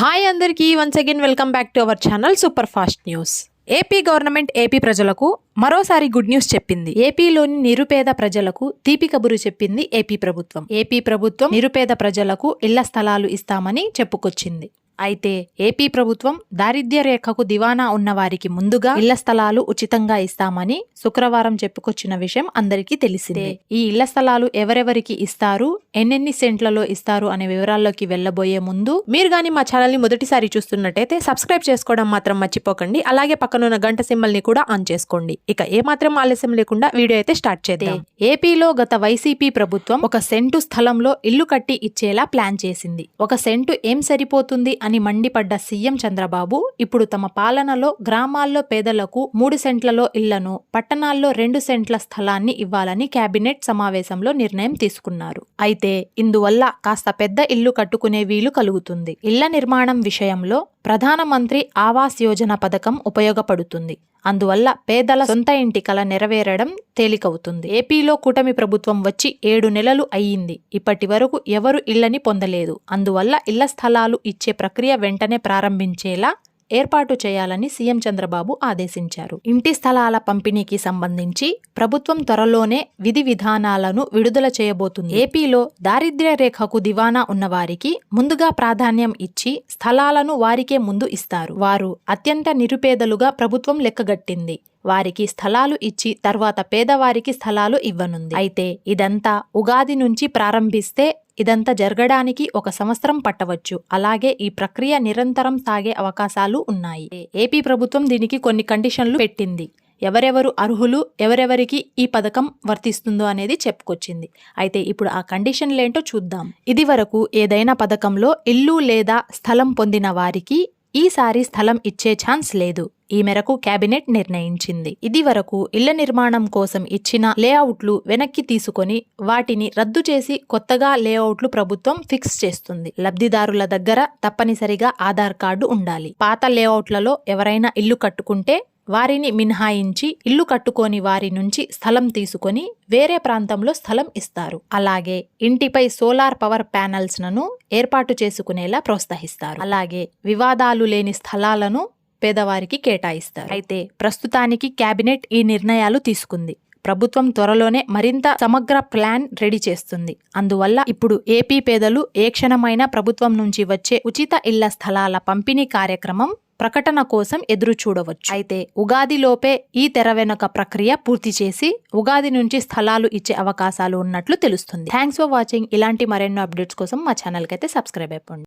Hi అందరికీ once again welcome back to our channel super fast news AP government AP ప్రజలకు మరోసారి good news చెప్పింది. ఏపీలోని నిరుపేద ప్రజలకు తీపి కబురు చెప్పింది ఏపీ ప్రభుత్వం. ఏపీ ప్రభుత్వం నిరుపేద ప్రజలకు ఇళ్ళ స్థలాలు ఇస్తామని చెప్పుకొచ్చింది. అయితే ఏపీ ప్రభుత్వం దారిద్ర్య రేఖకు దివానా ఉన్న వారికి ముందుగా ఇళ్ళ స్థలాలు ఉచితంగా ఇస్తామని శుక్రవారం చెప్పుకొచ్చిన విషయం అందరికీ తెలిసిందే. ఈ ఇళ్ళ స్థలాలు ఎవరెవరికి ఇస్తారు ఎన్నెన్ని సెంట్లలో ఇస్తారు అనే వివరాల్లోకి వెళ్ళబోయే ముందు మీరు గాని మా ఛానల్ని మొదటిసారి చూస్తున్నట్టయితే సబ్స్క్రైబ్ చేసుకోవడం మాత్రం మర్చిపోకండి. అలాగే పక్కనున్న గంట సింబల్ని కూడా ఆన్ చేసుకోండి. ఇక ఏమాత్రం ఆలస్యం లేకుండా వీడియో అయితే స్టార్ట్ చేద్దాం. ఏపీలో గత వైసీపీ ప్రభుత్వం ఒక సెంటు స్థలంలో ఇల్లు కట్టి ఇచ్చేలా ప్లాన్ చేసింది. ఒక సెంటు ఏం సరిపోతుంది అని మండిపడ్డ సీఎం చంద్రబాబు ఇప్పుడు తమ పాలనలో గ్రామాల్లో పేదలకు మూడు సెంట్లలో ఇళ్ళను పట్టణాల్లో రెండు సెంట్ల స్థలాన్ని ఇవ్వాలని కేబినెట్ సమావేశంలో నిర్ణయం తీసుకున్నారు. అయితే ఇందువల్ల కాస్త పెద్ద ఇల్లు కట్టుకునే వీలు కలుగుతుంది. ఇళ్ళ నిర్మాణం విషయంలో ప్రధానమంత్రి ఆవాస్ యోజన పథకం ఉపయోగపడుతుంది. అందువల్ల పేదల సొంత ఇంటి కల నెరవేరడం తేలికవుతుంది. ఏపీలో కూటమి ప్రభుత్వం వచ్చి ఏడు నెలలు అయ్యింది. ఇప్పటి వరకు ఎవరు ఇళ్ళని పొందలేదు. అందువల్ల ఇళ్ళ స్థలాలు ఇచ్చే ప్రక్రియ వెంటనే ప్రారంభించేలా ఏర్పాటు చేయాలని సీఎం చంద్రబాబు ఆదేశించారు. ఇంటి స్థలాల పంపిణీకి సంబంధించి ప్రభుత్వం త్వరలోనే విధి విధానాలను విడుదల చేయబోతుంది. ఏపీలో దారిద్ర్య రేఖకు దివానా ఉన్నవారికి ముందుగా ప్రాధాన్యం ఇచ్చి స్థలాలను వారికే ముందు ఇస్తారు. వారు అత్యంత నిరుపేదలుగా ప్రభుత్వం లెక్కగట్టింది. వారికి స్థలాలు ఇచ్చి తర్వాత పేదవారికి స్థలాలు ఇవ్వనుంది. అయితే ఇదంతా ఉగాది నుంచి ప్రారంభిస్తే ఇదంతా జరగడానికి ఒక సంవత్సరం పట్టవచ్చు. అలాగే ఈ ప్రక్రియ నిరంతరం సాగే అవకాశాలు ఉన్నాయి. ఏపీ ప్రభుత్వం దీనికి కొన్ని కండిషన్లు పెట్టింది. ఎవరెవరు అర్హులు ఎవరెవరికి ఈ పథకం వర్తిస్తుందో అనేది చెప్పుకొచ్చింది. అయితే ఇప్పుడు ఆ కండిషన్లేంటో చూద్దాం. ఇది వరకు ఏదైనా పథకంలో ఇల్లు లేదా స్థలం పొందిన వారికి ఈసారి స్థలం ఇచ్చే ఛాన్స్ లేదు. ఈ మేరకు కేబినెట్ నిర్ణయించింది. ఇది వరకు ఇళ్ళ నిర్మాణం కోసం ఇచ్చిన లేఅవుట్లు వెనక్కి తీసుకొని వాటిని రద్దు చేసి కొత్తగా లేఅవుట్లు ప్రభుత్వం ఫిక్స్ చేస్తుంది. లబ్ధిదారుల దగ్గర తప్పనిసరిగా ఆధార్ కార్డు ఉండాలి. పాత లేఅవుట్లలో ఎవరైనా ఇల్లు కట్టుకుంటే వారిని మినహాయించి ఇల్లు కట్టుకోని వారి నుంచి స్థలం తీసుకొని వేరే ప్రాంతంలో స్థలం ఇస్తారు. అలాగే ఇంటిపై సోలార్ పవర్ ప్యానల్స్ను ఏర్పాటు చేసుకునేలా ప్రోత్సహిస్తారు. అలాగే వివాదాలు లేని స్థలాలను పేదవారికి కేటాయిస్తారు. అయితే ప్రస్తుతానికి కేబినెట్ ఈ నిర్ణయాలు తీసుకుంది. ప్రభుత్వం త్వరలోనే మరింత సమగ్ర ప్లాన్ రెడీ చేస్తుంది. అందువల్ల ఇప్పుడు ఏపీ పేదలు ఏ క్షణమైనా ప్రభుత్వం నుంచి వచ్చే ఉచిత ఇళ్ళ స్థలాల పంపిణీ కార్యక్రమం ప్రకటన కోసం ఎదురు చూడవచ్చు అయితే ఉగాదిలోపే ఈ తెర వెనుక ప్రక్రియ పూర్తి చేసి ఉగాది నుంచి స్థలాలు ఇచ్చే అవకాశాలు ఉన్నట్లు తెలుస్తుంది. థ్యాంక్స్ ఫర్ వాచింగ్ ఇలాంటి మరెన్నో అప్డేట్స్ కోసం మా ఛానల్కి అయితే సబ్స్క్రైబ్ అయిపోండి.